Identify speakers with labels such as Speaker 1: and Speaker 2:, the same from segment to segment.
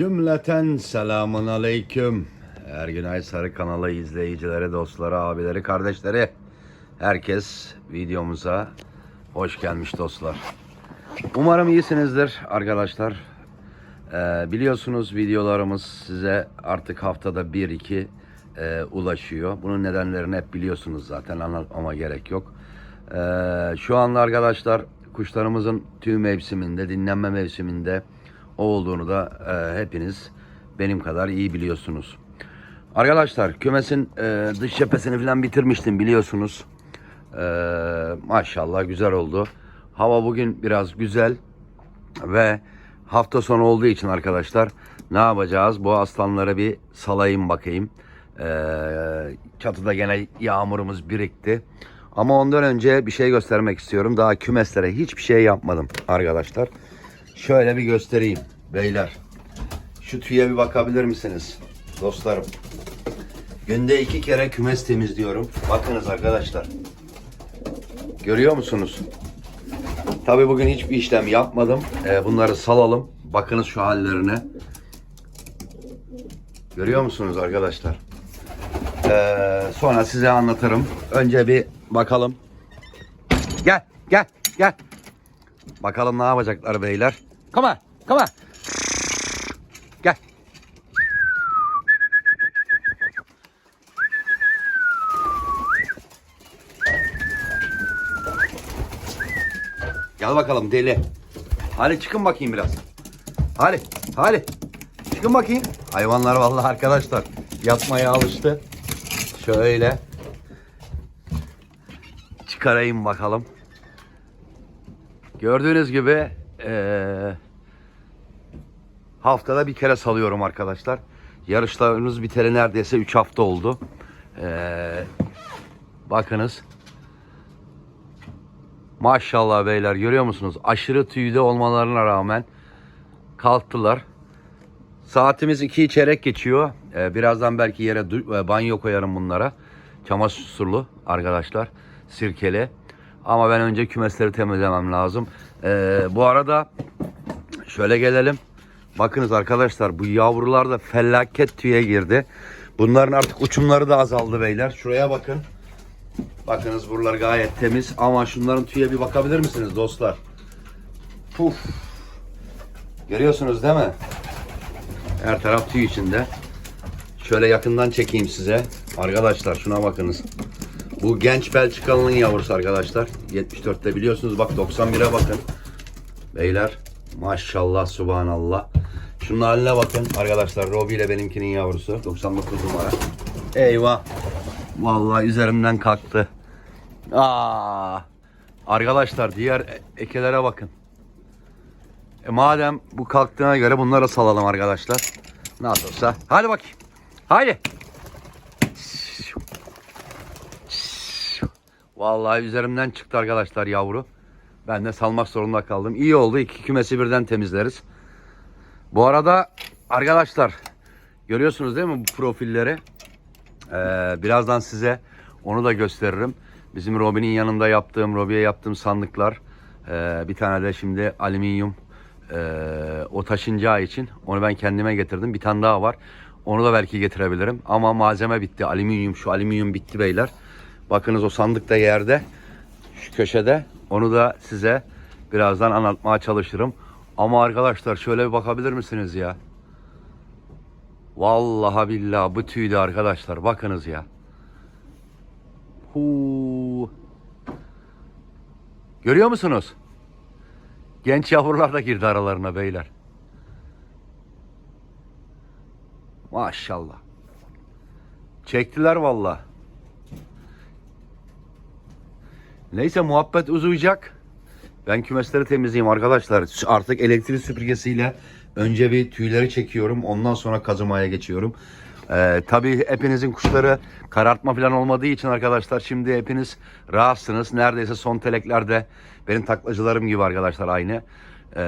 Speaker 1: Cümleten selamun aleyküm. Ergünay Sarı kanalı izleyicileri, dostları, abileri, kardeşleri. Herkes videomuza hoş gelmiş dostlar. Umarım iyisinizdir arkadaşlar. Ee, biliyorsunuz videolarımız size artık haftada 1-2 e, ulaşıyor. Bunun nedenlerini hep biliyorsunuz zaten anlatmama gerek yok. Ee, şu anda arkadaşlar kuşlarımızın tüy mevsiminde, dinlenme mevsiminde olduğunu da e, hepiniz benim kadar iyi biliyorsunuz. Arkadaşlar kümesin e, dış cephesini falan bitirmiştim biliyorsunuz. E, maşallah güzel oldu. Hava bugün biraz güzel ve hafta sonu olduğu için arkadaşlar ne yapacağız? Bu aslanlara bir salayım bakayım. E, çatıda gene yağmurumuz birikti. Ama ondan önce bir şey göstermek istiyorum. Daha kümeslere hiçbir şey yapmadım arkadaşlar. Şöyle bir göstereyim beyler. Şu tüye bir bakabilir misiniz dostlarım? Günde iki kere kümes temizliyorum. Bakınız arkadaşlar. Görüyor musunuz? Tabii bugün hiçbir işlem yapmadım. Ee, bunları salalım. Bakınız şu hallerine. Görüyor musunuz arkadaşlar? Ee, sonra size anlatırım. Önce bir bakalım. Gel, gel, gel. Bakalım ne yapacaklar beyler. Come on, come on. Gel. Gel bakalım deli. Hadi çıkın bakayım biraz. Hadi, hadi. Çıkın bakayım. Hayvanlar vallahi arkadaşlar yatmaya alıştı. Şöyle. Çıkarayım bakalım. Gördüğünüz gibi eee, haftada bir kere salıyorum arkadaşlar. Yarışlarımız biteli neredeyse 3 hafta oldu. Eee, bakınız. Maşallah beyler görüyor musunuz? Aşırı tüyde olmalarına rağmen kalktılar. Saatimiz 2 çeyrek geçiyor. Ee, birazdan belki yere e, banyo koyarım bunlara. Çamaşırlı arkadaşlar. Sirkeli. Ama ben önce kümesleri temizlemem lazım. Ee, bu arada şöyle gelelim. Bakınız arkadaşlar bu yavrular da felaket tüye girdi. Bunların artık uçumları da azaldı beyler. Şuraya bakın. Bakınız buralar gayet temiz. Ama şunların tüye bir bakabilir misiniz dostlar? Puf. Görüyorsunuz değil mi? Her taraf tüy içinde. Şöyle yakından çekeyim size. Arkadaşlar şuna bakınız. Bu genç Belçikalı'nın yavrusu arkadaşlar. 74'te biliyorsunuz bak 91'e bakın. Beyler maşallah subhanallah. Şunun haline bakın arkadaşlar. Robi ile benimkinin yavrusu. 99 numara. Eyvah. Vallahi üzerimden kalktı. Aa. Arkadaşlar diğer e- ekelere bakın. E madem bu kalktığına göre bunları salalım arkadaşlar. Nasıl olsa. Hadi bakayım. Haydi. Vallahi üzerimden çıktı arkadaşlar yavru. Ben de salmak zorunda kaldım. İyi oldu. İki kümesi birden temizleriz. Bu arada arkadaşlar görüyorsunuz değil mi bu profilleri? Ee, birazdan size onu da gösteririm. Bizim Robin'in yanında yaptığım, Robi'ye yaptığım sandıklar. Ee, bir tane de şimdi alüminyum ee, o taşınacağı için onu ben kendime getirdim. Bir tane daha var. Onu da belki getirebilirim. Ama malzeme bitti. Alüminyum şu alüminyum bitti beyler. Bakınız o sandık da yerde. Şu köşede. Onu da size birazdan anlatmaya çalışırım. Ama arkadaşlar şöyle bir bakabilir misiniz ya? Vallahi billahi bu tüydü arkadaşlar. Bakınız ya. Huu. Görüyor musunuz? Genç yavrular da girdi aralarına beyler. Maşallah. Çektiler vallahi. Neyse muhabbet uzayacak. Ben kümesleri temizleyeyim arkadaşlar. Artık elektrik süpürgesiyle önce bir tüyleri çekiyorum. Ondan sonra kazımaya geçiyorum. Ee, tabii hepinizin kuşları karartma falan olmadığı için arkadaşlar şimdi hepiniz rahatsınız. Neredeyse son teleklerde benim taklacılarım gibi arkadaşlar aynı. Ee,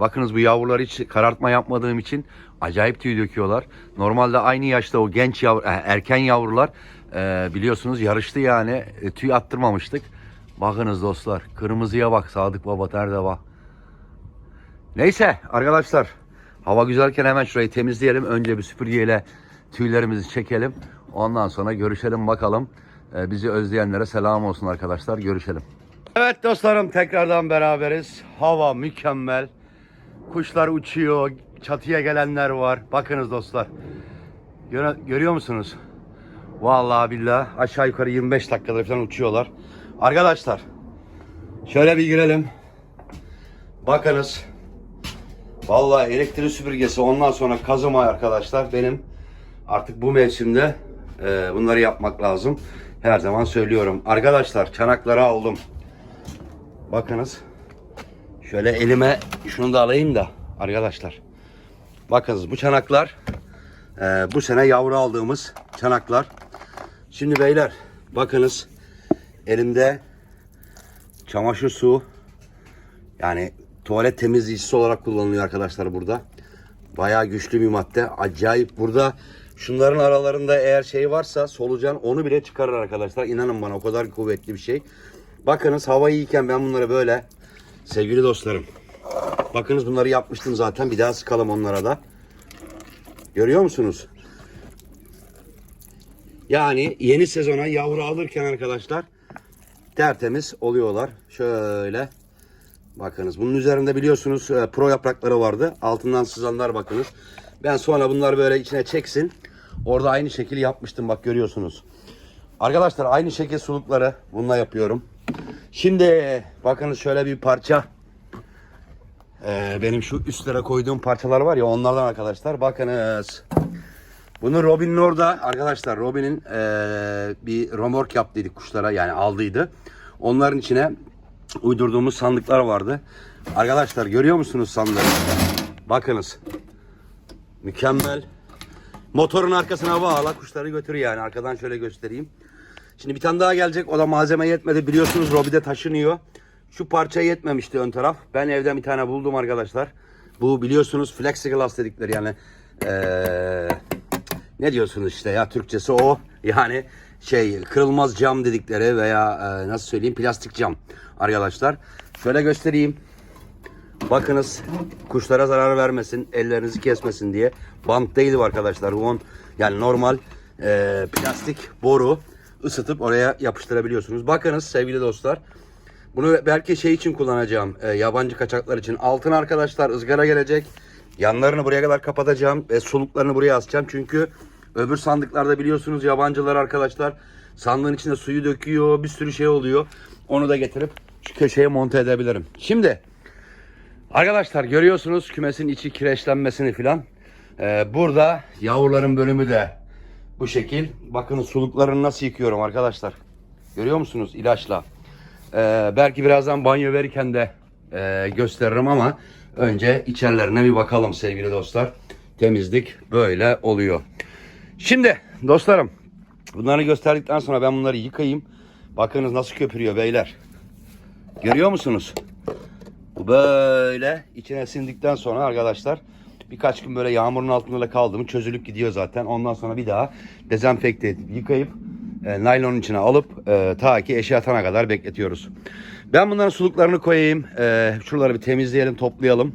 Speaker 1: bakınız bu yavrular hiç karartma yapmadığım için acayip tüy döküyorlar. Normalde aynı yaşta o genç yavru, eh, erken yavrular e, biliyorsunuz yarıştı yani E, tüy attırmamıştık. Bakınız dostlar kırmızıya bak Sadık Baba nerede bak. Neyse arkadaşlar Hava güzelken hemen şurayı temizleyelim. Önce bir süpürgeyle tüylerimizi çekelim. Ondan sonra görüşelim bakalım. Ee, bizi özleyenlere selam olsun arkadaşlar. Görüşelim. Evet dostlarım tekrardan beraberiz. Hava mükemmel. Kuşlar uçuyor. Çatıya gelenler var. Bakınız dostlar. Göre- görüyor musunuz? Vallahi billahi aşağı yukarı 25 dakikadır falan uçuyorlar. Arkadaşlar şöyle bir girelim. Bakınız. Vallahi elektrik süpürgesi ondan sonra kazıma arkadaşlar benim artık bu mevsimde e, bunları yapmak lazım. Her zaman söylüyorum. Arkadaşlar çanakları aldım. Bakınız. Şöyle elime şunu da alayım da arkadaşlar. Bakınız bu çanaklar e, bu sene yavru aldığımız çanaklar. Şimdi beyler bakınız elimde çamaşır su yani tuvalet temizleyicisi olarak kullanılıyor arkadaşlar burada. Bayağı güçlü bir madde. Acayip burada şunların aralarında eğer şey varsa solucan onu bile çıkarır arkadaşlar. İnanın bana o kadar kuvvetli bir şey. Bakınız hava iyiyken ben bunları böyle sevgili dostlarım. Bakınız bunları yapmıştım zaten. Bir daha sıkalım onlara da. Görüyor musunuz? Yani yeni sezona yavru alırken arkadaşlar tertemiz oluyorlar. Şöyle bakınız. Bunun üzerinde biliyorsunuz e, pro yaprakları vardı. Altından sızanlar bakınız. Ben sonra bunları böyle içine çeksin. Orada aynı şekil yapmıştım bak görüyorsunuz. Arkadaşlar aynı şekil sulukları bununla yapıyorum. Şimdi bakınız şöyle bir parça. Ee, benim şu üstlere koyduğum parçalar var ya onlardan arkadaşlar. Bakınız. Bunu Robin'in orada arkadaşlar Robin'in eee, bir romork yaptıydı kuşlara yani aldıydı. Onların içine uydurduğumuz sandıklar vardı. Arkadaşlar görüyor musunuz sandığı? Bakınız. Mükemmel. Motorun arkasına bağla kuşları götür yani. Arkadan şöyle göstereyim. Şimdi bir tane daha gelecek. O da malzeme yetmedi. Biliyorsunuz Robi'de taşınıyor. Şu parça yetmemişti ön taraf. Ben evden bir tane buldum arkadaşlar. Bu biliyorsunuz flexiglass dedikleri yani eee, ne diyorsunuz işte ya Türkçesi o. Yani şey kırılmaz cam dedikleri veya eee, nasıl söyleyeyim plastik cam arkadaşlar. Şöyle göstereyim. Bakınız kuşlara zarar vermesin, ellerinizi kesmesin diye. Bant değil bu arkadaşlar. On, yani normal e, plastik boru ısıtıp oraya yapıştırabiliyorsunuz. Bakınız sevgili dostlar. Bunu belki şey için kullanacağım. e, yabancı kaçaklar için. Altın arkadaşlar ızgara gelecek. Yanlarını buraya kadar kapatacağım ve suluklarını buraya asacağım. Çünkü öbür sandıklarda biliyorsunuz yabancılar arkadaşlar sandığın içine suyu döküyor. Bir sürü şey oluyor. Onu da getirip şu köşeye monte edebilirim. Şimdi Arkadaşlar görüyorsunuz kümesin içi kireçlenmesini filan. Ee, burada yavruların bölümü de bu şekil. Bakın suluklarını nasıl yıkıyorum arkadaşlar. Görüyor musunuz ilaçla. Ee, belki birazdan banyo verirken de e, gösteririm ama önce içerilerine bir bakalım sevgili dostlar. Temizlik böyle oluyor. Şimdi dostlarım bunları gösterdikten sonra ben bunları yıkayayım. Bakınız nasıl köpürüyor beyler. Görüyor musunuz? Böyle içine sindikten sonra arkadaşlar birkaç gün böyle yağmurun altında da kaldı çözülüp gidiyor zaten. Ondan sonra bir daha dezenfekte edip yıkayıp e, naylonun içine alıp e, ta ki eşya atana kadar bekletiyoruz. Ben bunların suluklarını koyayım. E, şuraları bir temizleyelim, toplayalım.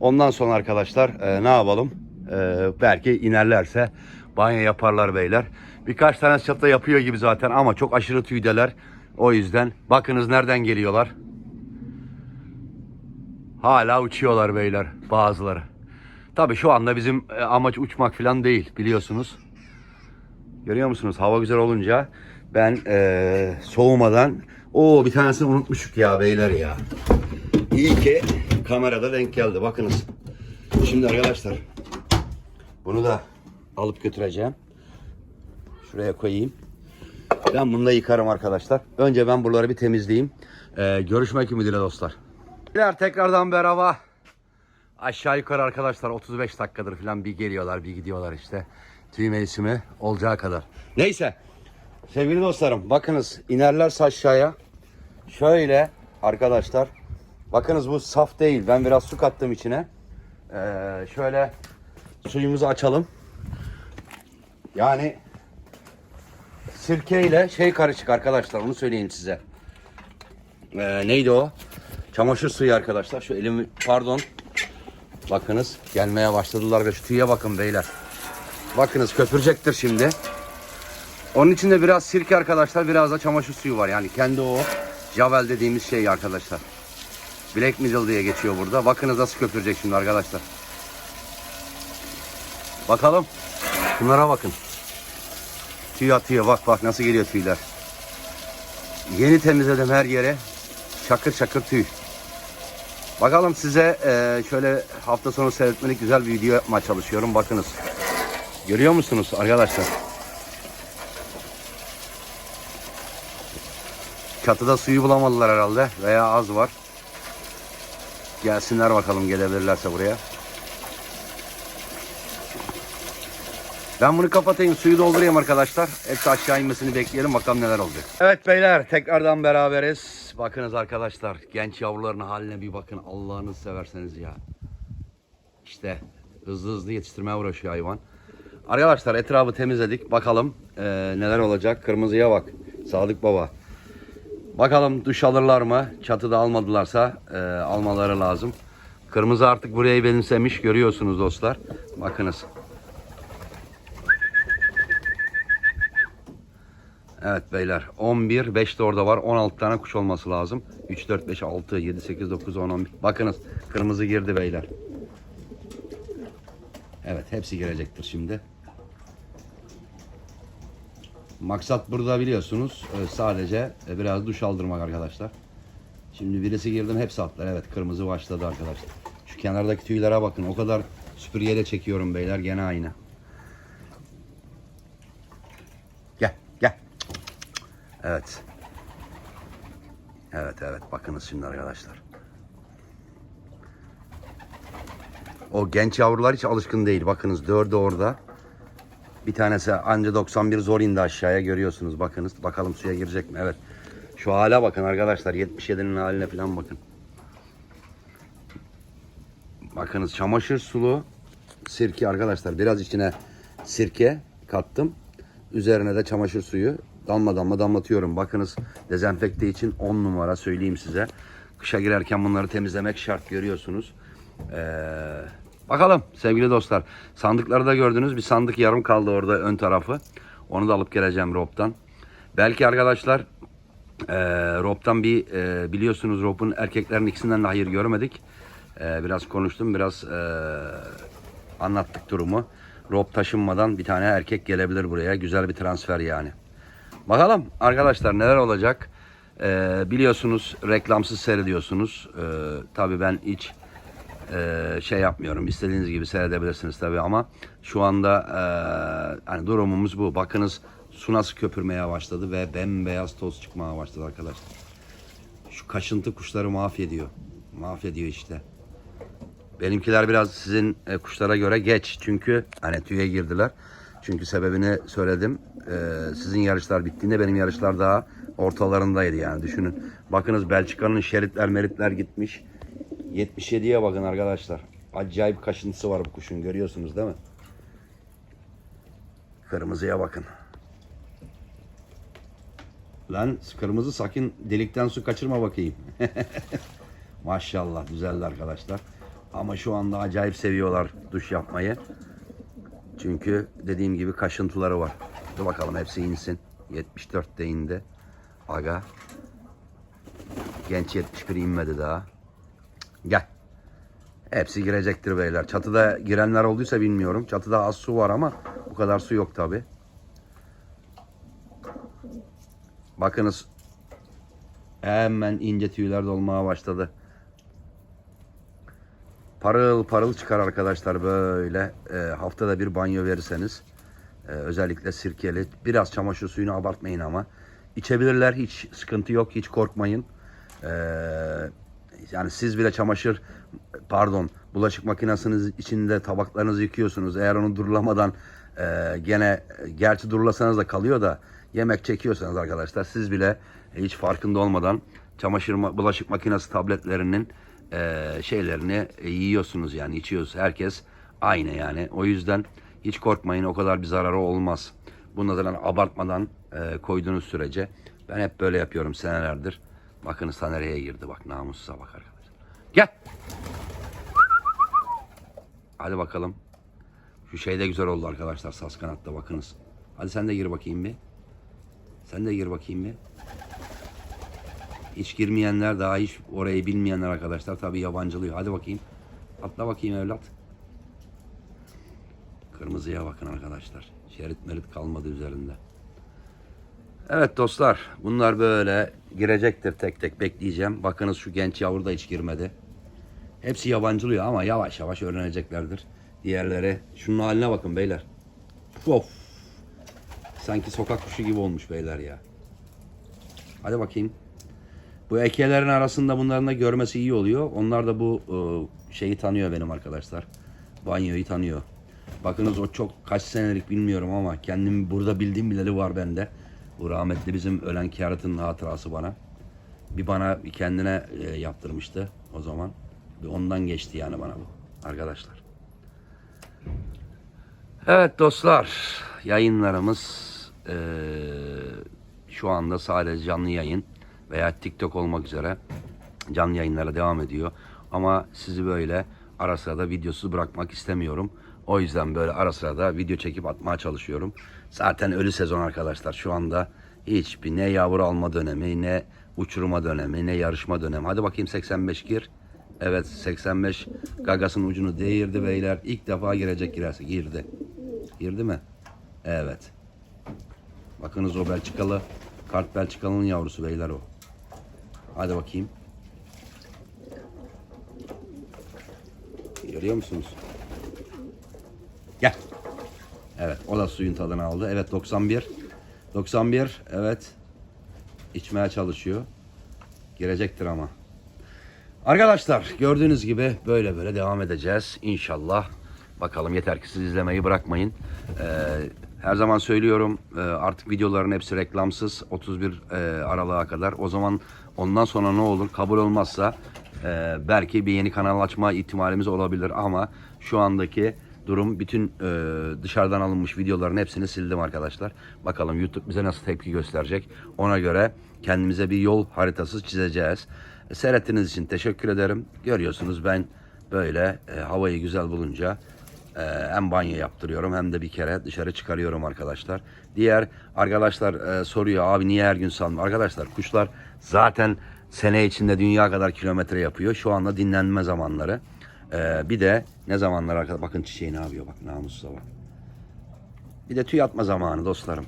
Speaker 1: Ondan sonra arkadaşlar e, ne yapalım? E, belki inerlerse banyo yaparlar beyler. Birkaç tane çatı yapıyor gibi zaten ama çok aşırı tüydeler. O yüzden bakınız nereden geliyorlar. Hala uçuyorlar beyler bazıları. Tabii şu anda bizim e, amaç uçmak falan değil biliyorsunuz. Görüyor musunuz? Hava güzel olunca ben e, soğumadan o bir tanesini unutmuşuk ya beyler ya. İyi ki kamerada denk geldi. Bakınız. Şimdi arkadaşlar bunu da alıp götüreceğim. Şuraya koyayım. Ben bunu da yıkarım arkadaşlar. Önce ben buraları bir temizleyeyim. E, görüşmek ümidiyle dostlar. Beyler tekrardan merhaba. Aşağı yukarı arkadaşlar 35 dakikadır falan bir geliyorlar bir gidiyorlar işte. Tüy mevsimi olacağı kadar. Neyse. Sevgili dostlarım bakınız inerlerse aşağıya. Şöyle arkadaşlar. Bakınız bu saf değil. Ben biraz su kattım içine. Ee, şöyle suyumuzu açalım. Yani sirkeyle şey karışık arkadaşlar onu söyleyeyim size. Ee, neydi o? Çamaşır suyu arkadaşlar. Şu elimi pardon. Bakınız gelmeye başladılar ve şu tüye bakın beyler. Bakınız köpürecektir şimdi. Onun içinde biraz sirke arkadaşlar biraz da çamaşır suyu var. Yani kendi o javel dediğimiz şey arkadaşlar. Black Middle diye geçiyor burada. Bakınız nasıl köpürecek şimdi arkadaşlar. Bakalım. Bunlara bakın. Tüy atıyor bak bak nasıl geliyor tüyler. Yeni temizledim her yere. Çakır çakır tüy. Bakalım size e, şöyle hafta sonu seyretmelik güzel bir video yapmaya çalışıyorum. Bakınız. Görüyor musunuz arkadaşlar? Çatıda suyu bulamadılar herhalde veya az var. Gelsinler bakalım gelebilirlerse buraya. Ben bunu kapatayım suyu doldurayım arkadaşlar. Hepsi aşağı inmesini bekleyelim bakalım neler olacak. Evet beyler tekrardan beraberiz. Bakınız arkadaşlar genç yavruların haline bir bakın Allah'ını severseniz ya. İşte hızlı hızlı yetiştirmeye uğraşıyor hayvan. Arkadaşlar etrafı temizledik. Bakalım eee, neler olacak. Kırmızıya bak. Sadık Baba. Bakalım duş alırlar mı? Çatıda almadılarsa eee, almaları lazım. Kırmızı artık burayı benimsemiş. Görüyorsunuz dostlar. Bakınız. Evet beyler 11, 5 de orada var. 16 tane kuş olması lazım. 3, 4, 5, 6, 7, 8, 9, 10, 11. Bakınız kırmızı girdi beyler. Evet hepsi girecektir şimdi. Maksat burada biliyorsunuz e, sadece e, biraz duş aldırmak arkadaşlar. Şimdi birisi girdim hepsi atlar. Evet kırmızı başladı arkadaşlar. Şu kenardaki tüylere bakın. O kadar süpürgeyle çekiyorum beyler. Gene aynı. Gel gel. Evet. Evet evet bakınız şimdi arkadaşlar. O genç yavrular hiç alışkın değil. Bakınız dördü orada. Bir tanesi anca 91 zor indi aşağıya görüyorsunuz. Bakınız bakalım suya girecek mi? Evet. Şu hale bakın arkadaşlar. 77'nin haline falan bakın. Bakınız çamaşır sulu sirke arkadaşlar. Biraz içine sirke kattım. Üzerine de çamaşır suyu damla damla damlatıyorum. Bakınız dezenfekte için 10 numara söyleyeyim size. Kışa girerken bunları temizlemek şart görüyorsunuz. Ee, bakalım sevgili dostlar. Sandıkları da gördünüz. Bir sandık yarım kaldı orada ön tarafı. Onu da alıp geleceğim Rob'dan. Belki arkadaşlar e, Rob'dan bir e, biliyorsunuz Rob'un erkeklerin ikisinden de hayır görmedik. E, biraz konuştum. Biraz e, anlattık durumu. Rob taşınmadan bir tane erkek gelebilir buraya. Güzel bir transfer yani. Bakalım arkadaşlar neler olacak. Ee, biliyorsunuz reklamsız seyrediyorsunuz. Ee, tabii ben hiç e, şey yapmıyorum. İstediğiniz gibi seyredebilirsiniz tabii ama şu anda e, hani durumumuz bu. Bakınız su nasıl köpürmeye başladı ve bembeyaz toz çıkmaya başladı arkadaşlar. Şu kaşıntı kuşları mahvediyor. Mahvediyor işte. Benimkiler biraz sizin e, kuşlara göre geç. Çünkü hani tüye girdiler. Çünkü sebebini söyledim. Ee, sizin yarışlar bittiğinde benim yarışlar daha ortalarındaydı yani düşünün. Bakınız Belçika'nın şeritler meritler gitmiş. 77'ye bakın arkadaşlar. Acayip kaşıntısı var bu kuşun görüyorsunuz değil mi? Kırmızıya bakın. Lan kırmızı sakın delikten su kaçırma bakayım. Maşallah güzeldi arkadaşlar. Ama şu anda acayip seviyorlar duş yapmayı. Çünkü dediğim gibi kaşıntıları var. Dur bakalım hepsi insin. 74 de indi. Aga. Genç 71 inmedi daha. Gel. Hepsi girecektir beyler. Çatıda girenler olduysa bilmiyorum. Çatıda az su var ama bu kadar su yok tabi. Bakınız. Hemen ince tüyler dolmaya başladı. Parıl parıl çıkar arkadaşlar böyle. E, haftada bir banyo verirseniz. e, özellikle sirkeli. Biraz çamaşır suyunu abartmayın ama. İçebilirler hiç sıkıntı yok hiç korkmayın. E, yani siz bile çamaşır pardon bulaşık makinesiniz içinde tabaklarınızı yıkıyorsunuz. Eğer onu durulamadan e, gene gerçi durulasanız da kalıyor da yemek çekiyorsanız arkadaşlar siz bile hiç farkında olmadan çamaşır ma- bulaşık makinesi tabletlerinin e, şeylerini e, yiyorsunuz yani içiyoruz. Herkes aynı yani. O yüzden hiç korkmayın o kadar bir zararı olmaz. Bunu da abartmadan e, koyduğunuz sürece ben hep böyle yapıyorum senelerdir. Bakınız ta nereye girdi bak namussuza bak arkadaşlar. Gel. Hadi bakalım. Şu şey de güzel oldu arkadaşlar. Sas kanatta bakınız. Hadi sen de gir bakayım bir. Sen de gir bakayım bir. Hiç girmeyenler daha hiç orayı bilmeyenler arkadaşlar tabii yabancılıyor. Hadi bakayım. Atla bakayım evlat. Kırmızıya bakın arkadaşlar. Şerit merit kalmadı üzerinde. Evet dostlar bunlar böyle girecektir tek tek bekleyeceğim. Bakınız şu genç yavru da hiç girmedi. Hepsi yabancılıyor ama yavaş yavaş öğreneceklerdir. Diğerleri şunun haline bakın beyler. Of. Sanki sokak kuşu gibi olmuş beyler ya. Hadi bakayım. Bu ekelerin arasında bunların da görmesi iyi oluyor. Onlar da bu e, şeyi tanıyor benim arkadaşlar. Banyoyu tanıyor. Bakınız o çok kaç senelik bilmiyorum ama kendim burada bildiğim bileli var bende. Bu rahmetli bizim ölen keratın hatırası bana. Bir bana kendine e, yaptırmıştı o zaman. Bir ondan geçti yani bana bu arkadaşlar. Evet dostlar yayınlarımız e, şu anda sadece canlı yayın veya TikTok olmak üzere canlı yayınlara devam ediyor. Ama sizi böyle ara sıra videosuz bırakmak istemiyorum. O yüzden böyle ara sıra video çekip atmaya çalışıyorum. Zaten ölü sezon arkadaşlar. Şu anda hiçbir ne yavru alma dönemi, ne uçurma dönemi, ne yarışma dönemi. Hadi bakayım 85 gir. Evet 85 gagasının ucunu değirdi beyler. İlk defa girecek girerse girdi. Girdi mi? Evet. Bakınız o Belçikalı. Kart Belçikalı'nın yavrusu beyler o. Hadi bakayım. Görüyor musunuz? Gel. Evet o da suyun tadını aldı. Evet 91. 91 evet. İçmeye çalışıyor. Girecektir ama. Arkadaşlar gördüğünüz gibi böyle böyle devam edeceğiz inşallah. Bakalım yeter ki siz izlemeyi bırakmayın. Ee, her zaman söylüyorum e, artık videoların hepsi reklamsız 31 e, Aralık'a kadar. O zaman ondan sonra ne olur kabul olmazsa e, belki bir yeni kanal açma ihtimalimiz olabilir ama şu andaki durum bütün e, dışarıdan alınmış videoların hepsini sildim arkadaşlar. Bakalım YouTube bize nasıl tepki gösterecek. Ona göre kendimize bir yol haritası çizeceğiz. E, Seyrettiğiniz için teşekkür ederim. Görüyorsunuz ben böyle e, havayı güzel bulunca e, hem banyo yaptırıyorum hem de bir kere dışarı çıkarıyorum arkadaşlar. Diğer arkadaşlar e, soruyor abi niye her gün salmıyor? Arkadaşlar kuşlar zaten sene içinde dünya kadar kilometre yapıyor. Şu anda dinlenme zamanları. E, bir de ne zamanlar arkadaşlar bakın çiçeği ne yapıyor bak namussuza bak. Bir de tüy atma zamanı dostlarım.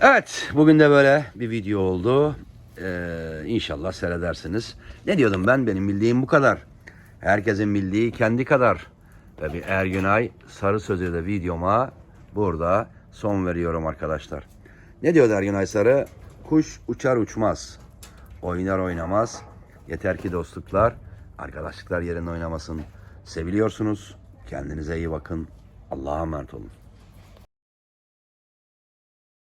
Speaker 1: Evet bugün de böyle bir video oldu. Ee, inşallah seyredersiniz. Ne diyordum ben? Benim bildiğim bu kadar. Herkesin bildiği kendi kadar. Ve bir Ergünay Sarı Sözü de videoma burada son veriyorum arkadaşlar. Ne diyor Ergünay Sarı? Kuş uçar uçmaz. Oynar oynamaz. Yeter ki dostluklar, arkadaşlıklar yerinde oynamasın. Seviliyorsunuz. Kendinize iyi bakın. Allah'a emanet olun.